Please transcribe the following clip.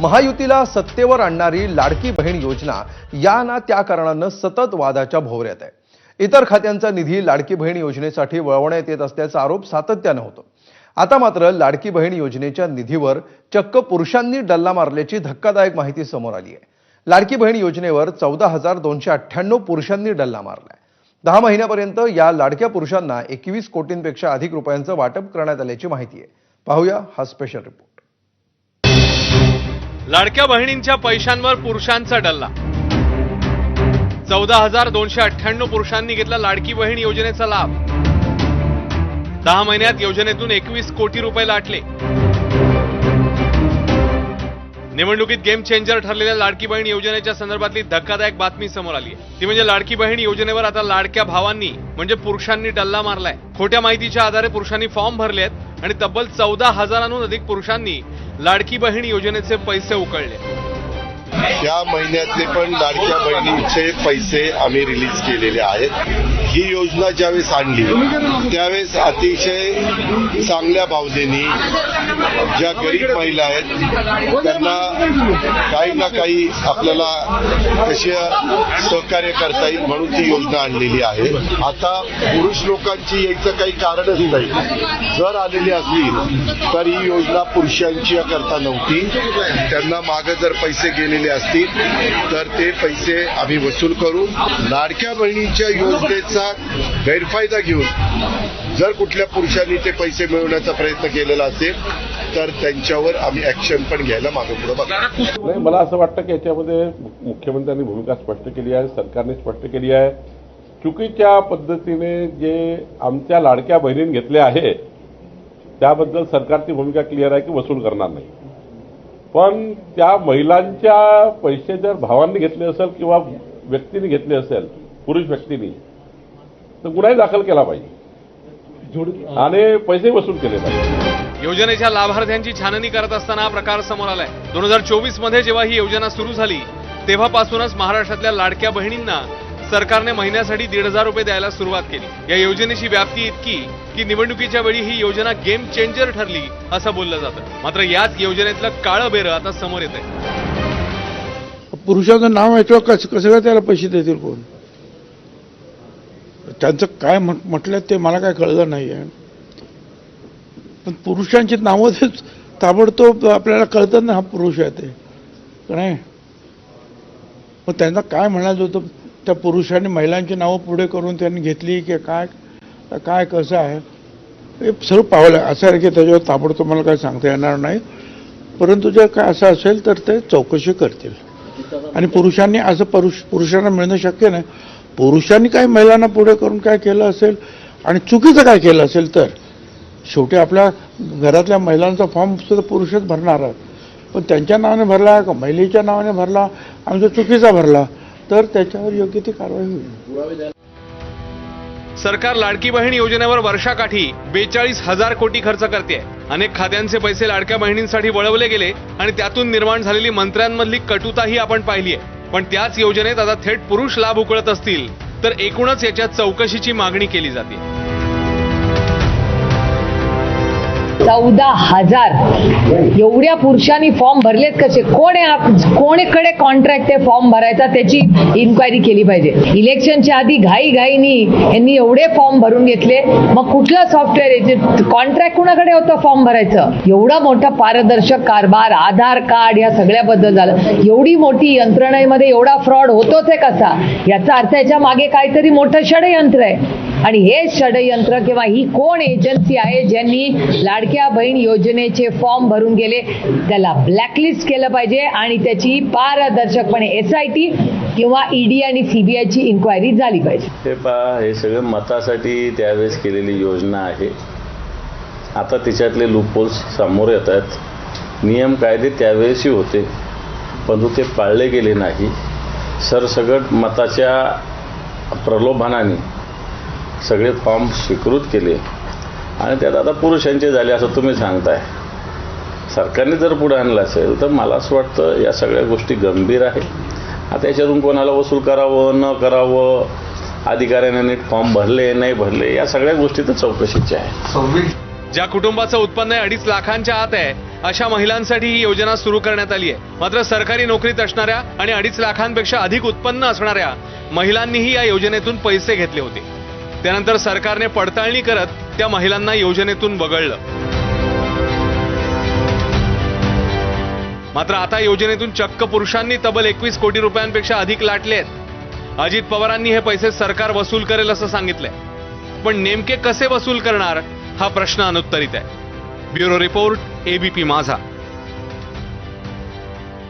महायुतीला सत्तेवर आणणारी लाडकी बहीण योजना या ना त्या कारणानं सतत वादाच्या भोवऱ्यात आहे. इतर खात्यांचा निधी लाडकी बहीण योजनेसाठी वळवण्यात येत असल्याचा आरोप सातत्यानं होतो. आता मात्र लाडकी बहीण योजनेच्या निधीवर चक्क पुरुषांनी डल्ला मारल्याची धक्कादायक माहिती समोर आली आहे. लाडकी बहीण योजनेवर चौदा हजार दोनशे अठ्ठ्याण्णव पुरुषांनी डल्ला मारलाय. दहा महिन्यापर्यंत या लाडक्या पुरुषांना एकवीस कोटींपेक्षा अधिक रुपयांचं वाटप करण्यात आल्याची माहिती आहे. पाहूया हा स्पेशल रिपोर्ट लाडक्या बहिणींच्या पैशांवर पुरुषांचा डल्ला. चौदा हजार दोनशे अठ्ठ्याण्णव पुरुषांनी घेतला लाडकी बहीण योजनेचा लाभ. दहा महिन्यात योजनेतून एकवीस कोटी रुपये लाटले. निवडणुकीत गेम चेंजर ठरलेल्या लाडकी बहीण योजनेच्या संदर्भातली धक्कादायक बातमी समोर आली आहे. ती म्हणजे लाडकी बहीण योजनेवर आता लाडक्या भावांनी म्हणजे पुरुषांनी डल्ला मारलाय. खोट्या माहितीच्या आधारे पुरुषांनी फॉर्म भरले आहेत आणि तब्बल चौदा हजारांहून अधिक पुरुषांनी लाडकी बहीण योजनेचे पैसे उकळले. या महिन्यातले पण लाडक्या बहिणीचे पैसे आम्ही रिलीज केलेले आहेत. ही योजना ज्यावेळेस आणली त्यावेळेस अतिशय चांगल्या भावनेनी ज्या गरीब महिला आहेत त्यांना काही ना काही आपल्याला कशी सहकार्य करता येईल म्हणून ती योजना आणलेली आहे. आता पुरुष लोकांची यायचं काही कारणच नाही. जर आलेली असली तर ही योजना पुरुषांची करता नव्हती. त्यांना मागे जर पैसे गेलेले असतील तर ते पैसे आम्ही वसूल करू. लाडक्या बहिणीच्या योजनेचा गैरफायदा घेऊन जर कुठल्या पुरुषांनी ते पैसे मिळवण्याचा प्रयत्न केलेला असेल तर त्यांच्यावर आम्ही ऍक्शन पण घ्यायला मागे पुढे नाही मला असं वाटतं की याच्यामध्ये मुख्यमंत्र्यांनी भूमिका स्पष्ट केली आहे सरकारने स्पष्ट केली आहे. चुकीच्या पद्धतीने जे आमच्या लाडक्या बहिणीने घेतले आहे त्याबद्दल सरकारची भूमिका क्लिअर आहे की वसूल करणार नाही. पण त्या महिलांच्या पैसे जर भावांनी घेतले असेल किंवा व्यक्तीने घेतले असेल पुरुष व्यक्तीने तर गुन्हाही दाखल केला पाहिजे. आणि पैसे वसूल केले पाहिजे योजनेच्या लाभार्थ्यांची छाननी करत असताना हा प्रकार समोर आलाय. दोन हजार चोवीसमध्ये जेव्हा ही योजना सुरू झाली तेव्हापासूनच महाराष्ट्रातल्या लाडक्या बहिणींना सरकारने महिन्यासाठी दीड हजार रुपये द्यायला सुरुवात केली. या योजनेची व्याप्ती इतकी की निवडणुकीच्या वेळी ही योजना गेम चेंजर ठरली असं बोललं जातं. मात्र याच योजनेतलं काळं बेरं आता समोर येत आहे पुरुषाचं नाव याच्यावर कसं कसं त्याला पैसे देतील कोण? त्यांचं काय म्हट- म्हटलं ते मला काय कळलं नाही आहे पण पुरुषांची नावं तेच ताबडतोब आपल्याला कळतं ना हा पुरुष आहे ते. नाही? मग त्यांना काय म्हणायचं होतं? त्या पुरुषांनी महिलांची नावं पुढे करून त्यांनी घेतली की काय? काय कसं आहे? हे सर्व पावलं असं आहे की त्याच्यावर ताबडतोब मला काय सांगता येणार नाही. परंतु जर काय असं असेल तर ते चौकशी करतील. आणि पुरुषांनी असं पुरुष पुरुषांना मिळणं शक्य नाही. पुरुषांनी काय महिलांना पुढे करून काय केलं असेल आणि चुकीचं काय केलं असेल तर शेवटी आपल्या घरातल्या महिलांचा फॉर्म सुद्धा पुरुषच भरणार आहेत पण त्यांच्या नावाने भरला का महिलेच्या नावाने भरला आणि जो चुकीचा भरला तर त्याच्यावर योग्य ती कारवाई होईल. सरकार लाडकी बहीण योजनेवर वर्षाकाठी बेचाळीस हजार कोटी खर्च करते अनेक खात्यांचे पैसे लाडक्या बहिणींसाठी वळवले गेले आणि त्यातून निर्माण झालेली मंत्र्यांमधली कटुताही आपण पाहिली आहे पण त्याच योजनेत आता थेट पुरुष लाभ उकळत असतील तर एकूणच याच्या चौकशीची मागणी केली जाते. चौदा हजार. एवढ्या पुरुषांनी फॉर्म भरलेत कसे? कोण कोणीकडे कॉन्ट्रॅक्ट आहे फॉर्म भरायचा? त्याची इन्क्वायरी केली पाहिजे. इलेक्शनच्या आधी घाई घाईनी यांनी एवढे फॉर्म भरून घेतले. मग कुठलं सॉफ्टवेअर कॉन्ट्रॅक्ट कुणाकडे होतं फॉर्म भरायचं? एवढा मोठा पारदर्शक कारभार आधार कार्ड या सगळ्याबद्दल झालं. एवढी मोठी यंत्रणेमध्ये एवढा फ्रॉड होतोच आहे कसा? याचा अर्थ याच्या मागे काहीतरी मोठं षडयंत्र आहे. आणि हे षडयंत्र किंवा ही कोण एजन्सी आहे ज्यांनी लाडक्या बहीण योजनेचे फॉर्म भरून गेले त्याला ब्लॅकलिस्ट केलं पाहिजे आणि त्याची पारदर्शकपणे एस आय टी किंवा ईडी आणि सीबीआयची इन्क्वायरी झाली पाहिजे. हे पहा हे सगळं मतासाठी त्यावेळेस केलेली योजना आहे. आता तिच्यातले लूपोल्स समोर येत आहेत नियम कायदे त्यावेळेसही होते परंतु ते पाळले गेले नाही. सरसगट मताच्या प्रलोभनाने सगळे फॉर्म स्वीकृत केले. आणि त्यात आता पुरुषांचे झाले असं तुम्ही सांगताय. सरकारने जर पुढे आणलं असेल तर मला असं वाटतं या सगळ्या गोष्टी गंभीर आहे आता याच्यातून कोणाला वसूल करावं न करावं अधिकाऱ्याने नीट फॉर्म भरले नाही भरले या सगळ्या गोष्टी तर चौकशीच्या आहे ज्या कुटुंबाचं उत्पन्न अडीच लाखांच्या आत आहे अशा महिलांसाठी ही योजना सुरू करण्यात आली आहे. मात्र सरकारी नोकरीत असणाऱ्या आणि अडीच लाखांपेक्षा अधिक उत्पन्न असणाऱ्या महिलांनीही या योजनेतून पैसे घेतले होते. त्यानंतर सरकारने पडताळणी करत त्या महिलांना योजनेतून वगळलं. मात्र आता योजनेतून चक्क पुरुषांनी तब्बल एकवीस कोटी रुपयांपेक्षा अधिक लाटले आहेत. अजित पवारांनी हे पैसे सरकार वसूल करेल असं सांगितलंय. पण नेमके कसे वसूल करणार हा प्रश्न अनुत्तरित आहे. ब्युरो रिपोर्ट एबीपी माझा.